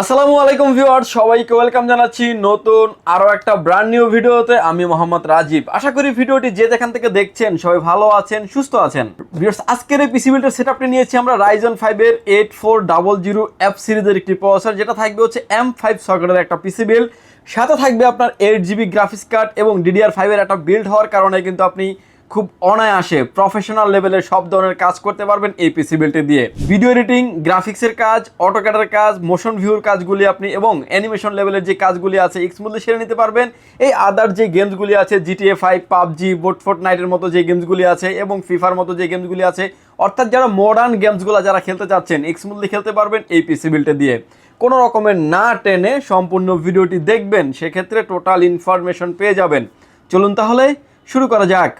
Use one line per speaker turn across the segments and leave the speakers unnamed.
আসসালামু আলাইকুম ভিউয়ার্স, সবাইকে ওয়েলকাম জানাচ্ছি নতুন আরও একটা ব্র্যান্ড নিউ ভিডিওতে। আমি মোহাম্মদ রাজীব। আশা করি ভিডিওটি যে যেখান থেকে দেখছেন সবাই ভালো আছেন, সুস্থ আছেন। ভিউয়ার্স, আজকের এই পিসি বিল্ডের সেটআপটি নিয়েছি আমরা রাইজন ফাইভের এইট ফোর ডাবল জিরো অ্যাপ সিরিজের একটি প্রসেসর যেটা থাকবে হচ্ছে এম ফাইভ সকেটের একটা পিসি বিল্ড সাথে থাকবে আপনার এইট জিবি গ্রাফিক্স কার্ড এবং ডিডিআর ফাইভের একটা বিল্ড হওয়ার কারণে কিন্তু আপনি খুব অনায়াসে প্রফেশনাল লেভেলের সব ধরনের কাজ করতে পারবেন এই পিসি বিল্ডটি দিয়ে। ভিডিও এডিটিং গ্রাফিক্সের কাজ অটোক্যাডের কাজ মোশন ভিউর কাজগুলি আপনি এবং অ্যানিমেশন লেভেলের যে কাজগুলি আছে স্মুথলি সেরে নিতে পারবেন। এই আদার যে গেমসগুলি আছে জিটিএ ফাইভ পাবজি, বোট ফোর্ট নাইটের মতো যে গেমসগুলি আছে এবং ফিফার মতো যে গেমসগুলি আছে, অর্থাৎ যারা মডার্ন গেমসগুলো যারা খেলতে চাচ্ছেন স্মুথলি খেলতে পারবেন এই পিসি বিল্ডটি দিয়ে। কোনো রকমের না টেনে সম্পূর্ণ ভিডিওটি দেখবেন, সেক্ষেত্রে টোটাল ইনফরমেশন পেয়ে যাবেন। চলুন তাহলে শুরু করা যাক।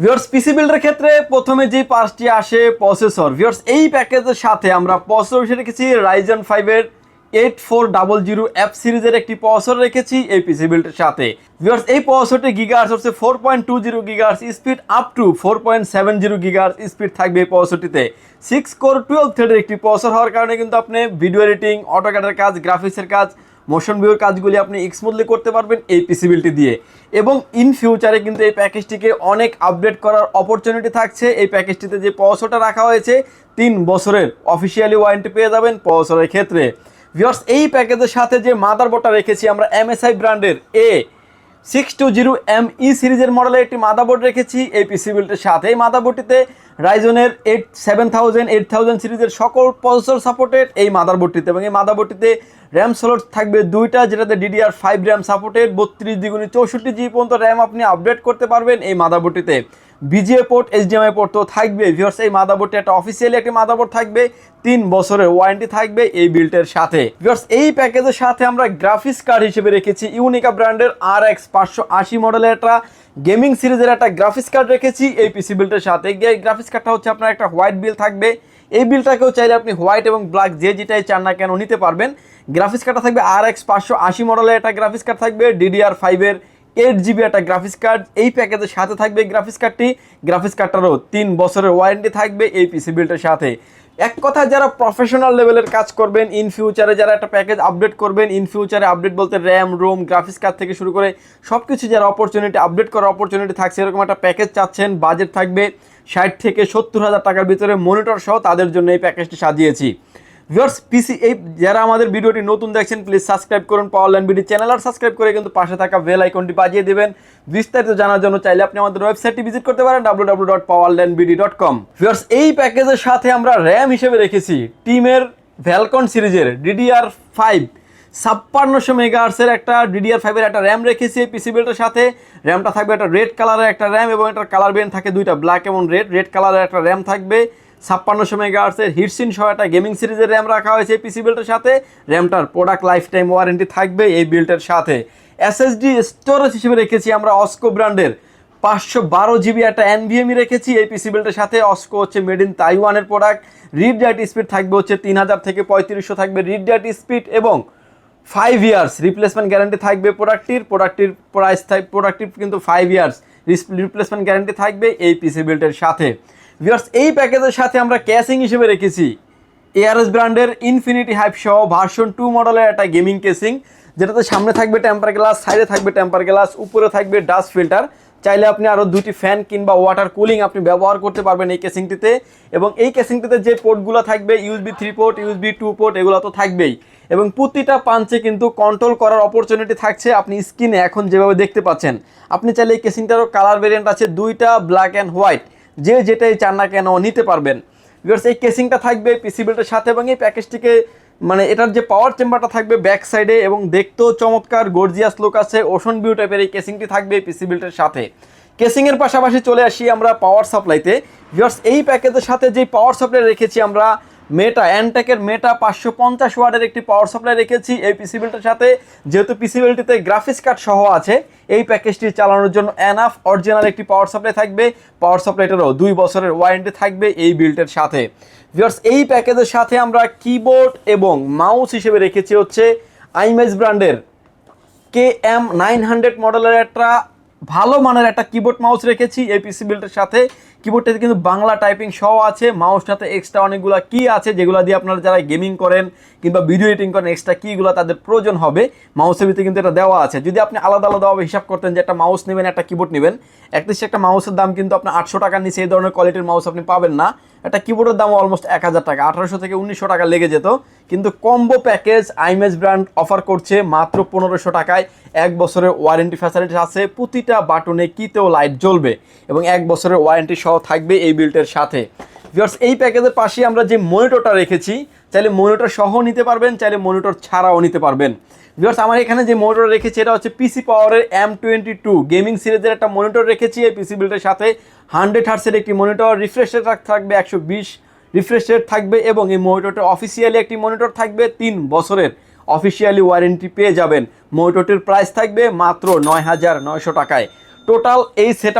ভিউয়ার্স পিসি বিল্ডের ক্ষেত্রে প্রথমে যে পার্টটি আসে প্রসেসর ভিউয়ার্স এই প্যাকেজের সাথে আমরা প্রসেসর হিসেবে রেখেছি রাইজন ফাইভের এইট ফোর ডাবল জিরো অ্যাপ সিরিজের একটি প্রসেসর রেখেছি এই পিসি বিল্ডের সাথে। ভিউয়ার্স এই প্রসেসরটি গিগাহার্স হচ্ছে four point two zero gigahertz speed up to four point seven zero gigahertz speed থাকবে এই প্রসেসরটিতে সিক্স কোর টুয়েলভ থ্রেডের একটি প্রসেসর হওয়ার কারণে কিন্তু আপনি ভিডিও এডিটিং অটোক্যাডের কাজ গ্রাফিক্সের কাজ মোশন ভিউর কাজগুলি আপনি স্মুথলি করতে পারবেন এই পিসিবিলিটি দিয়ে। এবং ইন ফিউচারে কিন্তু এই প্যাকেজটিকে অনেক আপডেট করার অপরচুনিটি থাকছে। এই প্যাকেজটিতে যে পয়সাটা রাখা হয়েছে, তিন বছরের অফিসিয়ালি ওয়ারেন্টি পেয়ে যাবেন পয়সরের ক্ষেত্রে। ভিওর্স এই প্যাকেজের সাথে যে মাদারবোর্ডটা রেখেছি আমরা এমএসআই ব্র্যান্ডের A six two zero M E সিরিজের মডেলে একটি মাদাবোর্ড রেখেছি। এই পিসি বিল্ডের সাথে এই মাদাবোর্ডটিতে রাইজনের eight seven thousand eight thousand সিরিজের সকল প্রসেসর সাপোর্টেড এই মাদারবোর্ডটিতে এবং এই মাদারবোর্ডটিতে র্যাম স্লট থাকবে দুইটা, যেটাতে ডিডিআর ফাইভ র্যাম সাপোর্টেড বত্রিশ দ্বিগুণী চৌষট্টি জি পর্যন্ত র্যাম আপনি আপডেট করতে পারবেন এই মাদারবোর্ডটিতে। বিজিএ পোর্ট, এইচডিএমআই পোর্ট তো থাকবে। ভিউয়ার্স, এই মাদারবোর্ডটি একটা অফিসিয়ালি একটি মাদারবোর্ড থাকবে। তিন বছরের ওয়ারেন্টি থাকবে এই বিল্টের সাথে। ভিওর্স এই প্যাকেজের সাথে আমরা গ্রাফিক্স কার্ড হিসেবে রেখেছি। ইউনিকা ব্র্যান্ডের আর এক্স পাঁচশো আশি মডেলের একটা গেমিং সিরিজের একটা গ্রাফিক্স কার্ড রেখেছি এই পিসি বিল্টের সাথে। এই গ্রাফিক্স কার্ডটা হচ্ছে আপনার একটা হোয়াইট বিল থাকবে। এই বিলটাকেও চাইলে আপনি হোয়াইট এবং ব্ল্যাক যে যেটাই চান না কেন নিতে পারবেন। গ্রাফিক্স কার্ডটা থাকবে আর এক্স পাঁচশো আশি মডেলের একটা গ্রাফিক্স কার্ড থাকবে। ডিডিআর ফাইভের এইট জিবি একটা গ্রাফিক্স কার্ড এই প্যাকেজের সাথে থাকবে গ্রাফিক্স কার্ডটি গ্রাফিক্স কার্ডটারও তিন বছরের ওয়ারেন্টি থাকবে এই পিসি বিল্টের সাথে। এক কথা, যারা প্রফেশনাল লেভেলের কাজ করবেন ইন ফিউচারে যারা একটা প্যাকেজ আপডেট করবেন ইন ফিউচারে আপডেট বলতে র্যাম রোম গ্রাফিক্স কার্ড থেকে শুরু করে সব কিছু যারা অপরচুনিটি আপডেট করার অপরচুনিটি থাকছে, এরকম একটা প্যাকেজ চাচ্ছেন বাজেট থাকবে ষাট থেকে সত্তর হাজার টাকার ভিতরে মনিটর সহ তাদের জন্য এই প্যাকেজটি সাজিয়েছি। ভিউয়ার্স পিসি এই যারা আমাদের ভিডিওটি নতুন দেখছেন প্লিজ সাবস্ক্রাইব করুন পাওয়ার ল্যান্ড বিডি চ্যানেল আর সাবস্ক্রাইব করে কিন্তু পাশে থাকা বেল আইকনটি বাজিয়ে দেবেন। বিস্তারিত জানার জন্য চাইলে আপনি আমাদের ওয়েবসাইটটি ভিজিট করতে পারেন W W dot Power Land BD dot com viewers, এই প্যাকেজের সাথে আমরা র্যাম হিসেবে রেখেছি টিমের ভ্যালকন সিরিজের ডিডিআর ফাইভ ছাপ্পান্নশো মেগাহার্সের একটা ডিডিআর ফাইভের একটা র্যাম রেখেছি এই পিসি বিল্ডের সাথে। র্যামটা থাকবে একটা রেড কালারের একটা র্যাম এবং একটা কালার বেন থাকে দুইটা ব্ল্যাক এবং রেড রেড কালারের একটা র্যাম থাকবে। ছাপ্পান্নশো মেগাহার্সের হিটসিন সহ একটা গেমিং সিরিজের র্যাম রাখা হয়েছে এই পিসি বিল্ডের সাথে। র্যামটার প্রোডাক্ট লাইফ টাইম ওয়ারেন্টি থাকবে এই বিল্টের সাথে। এসএসডি স্টোরেজ হিসেবে রেখেছি আমরা অস্কো ব্র্যান্ডের পাঁচশো বারো জিবি একটা এনভিএমই রেখেছি এই পিসি বিল্ডের সাথে। অস্কো হচ্ছে মেড ইন তাইওয়ানের প্রোডাক্ট রিড ডাইট স্পিড থাকবে হচ্ছে তিন হাজার থেকে পঁয়ত্রিশশো থাকবে রিড ডাইট স্পিড এবং ফাইভ ইয়ার্স রিপ্লেসমেন্ট গ্যারান্টি থাকবে প্রোডাক্টটির প্রোডাক্টটির প্রাইস থাক প্রোডাক্টটির কিন্তু ফাইভ ইয়ার্স রিপ্লেসমেন্ট গ্যারান্টি থাকবে এই পিসি বিল্টের সাথে। ভিউয়ার্স এই প্যাকেজের সাথে আমরা ক্যাসিং হিসেবে রেখেছি। এআরএস ব্র্যান্ডের ইনফিনিটি হাইপ সহ ভার্সন টু মডেলের একটা গেমিং কেসিং যেটাতে সামনে থাকবে টেম্পার গ্লাস সাইডে থাকবে টেম্পার গ্লাস উপরে থাকবে ডাস্ট ফিল্টার চাইলে আপনি আরও দুটি ফ্যান কিংবা ওয়াটার কুলিং আপনি ব্যবহার করতে পারবেন এই কেসিংটিতে এবং এই কেসিংটিতে যে পোর্টগুলো থাকবে USB three port USB two port এগুলো তো থাকবেই। এবং প্রতিটা পাঞ্চে কিন্তু কন্ট্রোল করার অপরচুনিটি থাকছে আপনি স্ক্রিনে এখন যেভাবে দেখতে পাচ্ছেন। আপনি চাইলে এই কেসিংটারও কালার ভেরিয়েন্ট আছে, দুইটা ব্ল্যাক অ্যান্ড হোয়াইট যে যেটাই চান না কেন নিতে পারবেন। বিকজ এই কেসিংটা থাকবে পিসিবিলটার সাথে এবং এই প্যাকেজটিকে মানে এটার যে পাওয়ার চেম্বারটা থাকবে ব্যাক সাইডে এবং দেখতেও চমৎকার গর্জিয়াস লোক আছে ওশন ভিউ টাইপের এই কেসিংটি থাকবে পিসি বিল্ডের সাথে। কেসিংয়ের পাশাপাশি চলে আসি আমরা পাওয়ার সাপ্লাইতে ভিউয়ার্স এই প্যাকেজের সাথে যে পাওয়ার সাপ্লাই রেখেছি আমরা মেটা অ্যানটেকের মেটা পাঁচশো পঞ্চাশ ওয়ার্ডের একটি পাওয়ার সাপ্লাই রেখেছি। এই পিসিবিলটার সাথে, যেহেতু পিসিবিলটিতে গ্রাফিক্স কার্ড সহ আছে, এই প্যাকেজটি চালানোর জন্য এনাফ অরিজিনাল একটি পাওয়ার সাপ্লাই থাকবে। পাওয়ার সাপ্লাইটারও দুই বছরের ওয়ারেন্টি থাকবে এই বিল্টের সাথে। ভিউয়ার্স এই প্যাকেজের সাথে আমরা কিবোর্ড এবং মাউস হিসেবে রেখেছি হচ্ছে আইমেজ ব্র্যান্ডের কে এম নাইন হান্ড্রেড মডেলের একটা ভালো মানের একটা কিবোর্ড মাউস রেখেছি এই পিসি বিল্ডের সাথে। কিবোর্ডটাতে কিন্তু বাংলা টাইপিং সহ আছে মাউসটাতে এক্সট্রা অনেকগুলো কি আছে, যেগুলো দিয়ে আপনারা যারা গেমিং করেন কিংবা ভিডিও এডিটিং করেন এক্সট্রা কিগুলো তাদের প্রয়োজন হবে। মাউসের ভিতরে কিন্তু এটা দেওয়া আছে। যদি আপনি আলাদা আলাদাভাবে হিসাব করতেন যে একটা মাউস নেবেন, একটা কিবোর্ড নেবেন একটা একটা মাউসের দাম কিন্তু আপনার আটশো টাকার নিচে এই ধরনের কোয়ালিটির মাউস আপনি পাবেন না। একটা কিবোর্ডের দাম অলমোস্ট এক হাজার টাকা। আঠারোশো থেকে উনিশশো টাকা লেগে যেত। কিন্তু কম্বো প্যাকেজ আইমেজ ব্র্যান্ড অফার করছে মাত্র পনেরোশো টাকায়। এক বছরের ওয়ারেন্টি ফ্যাসিলিটি আছে। প্রতিটা বাটনে কিতেও লাইট জ্বলবে এবং এক বছরের ওয়ারেন্টি সহ থাকবে এই বিল্টের সাথে। ভিউয়ার্স এই প্যাকেজের পাশে আমরা যে মনিটরটা রেখেছি, চাইলে মনিটর সহ নিতে পারবেন, চাইলে মনিটর ছাড়াও নিতে পারবেন। ভিউয়ার্স আমার এখানে যে মনিটর রেখেছি, এটা হচ্ছে পিসি পাওয়ারের এম টোয়েন্টি টু গেমিং সিরিজের একটা মনিটর রেখেছি এই পিসি বিল্ডের সাথে। হান্ড্রেড হার্সের একটি মনিটর রিফ্রেশ রেট থাকবে একশো বিশ। রিফ্রেশ রেট থাকবে এবং এই মনিটরটা অফিসিয়ালি একটি মনিটর থাকবে তিন বছরের। অফিসিয়ালি ওয়ারেন্টি পেয়ে যাবেন। মনিটরটির প্রাইস থাকবে মাত্র নয় হাজার নয়শো টাকায়। টোটাল এই সেট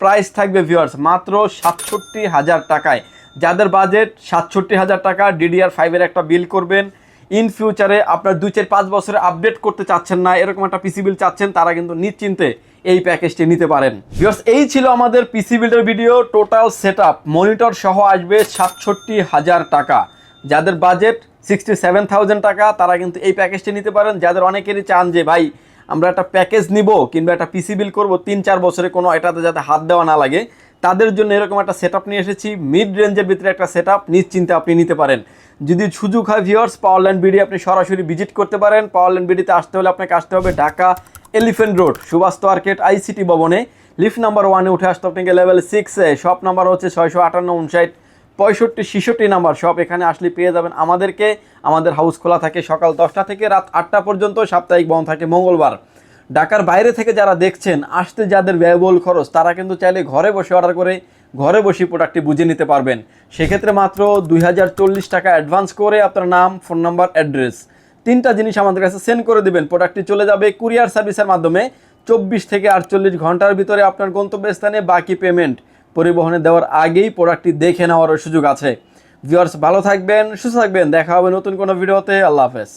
প্রাইস থাকবে ভিউয়ার্স মাত্র সাতষট্টি হাজার টাকায়। যাদের বাজেট সাতষট্টি হাজার টাকা ডিডিআর ফাইভের একটা বিল করবেন। ইন ফিউচারে আপনার দুই চার পাঁচ বছরে আপডেট করতে চাচ্ছেন না, এরকম একটা পিসি বিল চাচ্ছেন, তারা কিন্তু নিশ্চিন্তে এই প্যাকেজটি নিতে পারেন। ভিউয়ার্স এই ছিল আমাদের পিসি বিল্ডের ভিডিও টোটাল সেট মনিটর সহ আসবে সাতষট্টি হাজার টাকা। যাদের বাজেট সিক্সটি সেভেন থাউজেন্ড টাকা, তারা কিন্তু এই প্যাকেজটি নিতে পারেন। যাদের অনেকেরই চান যে, ভাই আমরা একটা প্যাকেজ নিব কিংবা একটা পিসি বিল করব, তিন চার বছরে কোনো এটাতে যাতে হাত দেওয়া না লাগে, তাদের জন্য এরকম একটা সেট নিয়ে এসেছি। মিড রেঞ্জের ভিতরে একটা সেট আপ নিশ্চিন্তে আপনি নিতে পারেন। যদি সুযোগ হয় ভিওর্স পাওয়ারল্যান্ড বিডি আপনি সরাসরি ভিজিট করতে পারেন। পাওয়ারল্যান্ড বিডিতে আসতে হলে আপনাকে আসতে হবে Dhaka Elephant Road Subhash Market ICT ভবনে। লিফট নাম্বার ওয়ানে উঠে আসতে আপনাকে লেভেল সিক্সে শপ নাম্বার হচ্ছে ছয়শো আটান্ন উনষাট। পঁয়ষট্টি, ছিষট্টি নাম্বার সব এখানে আসলে পেয়ে যাবেন আমাদেরকে। আমাদের হাউস খোলা থাকে সকাল দশটা থেকে রাত আটটা পর্যন্ত, সাপ্তাহিক বন্ধ থাকে মঙ্গলবার। ঢাকার বাইরে থেকে যারা দেখছেন, আসতে যাদের ব্যয়বহুল খরচ, তারা কিন্তু চাইলে ঘরে বসে অর্ডার করে, ঘরে বসে প্রোডাক্টটি বুঝে নিতে পারবেন। সেক্ষেত্রে মাত্র দুই হাজার চল্লিশ টাকা অ্যাডভান্স করে আপনার নাম ফোন নাম্বার অ্যাড্রেস তিনটা জিনিস আমাদের কাছে সেন্ড করে দেবেন। প্রোডাক্টটি চলে যাবে কুরিয়ার সার্ভিসের মাধ্যমে। চব্বিশ থেকে আটচল্লিশ ঘণ্টার ভিতরে আপনার গন্তব্যস্থানে বাকি পেমেন্ট পরিবহনে দেওয়ার আগেই প্রোডাক্টটি দেখে নেওয়ারও সুযোগ আছে। ভিউয়ার্স ভালো থাকবেন, সুস্থ থাকবেন। দেখা হবে নতুন কোনো ভিডিওতে আল্লাহ হাফেজ।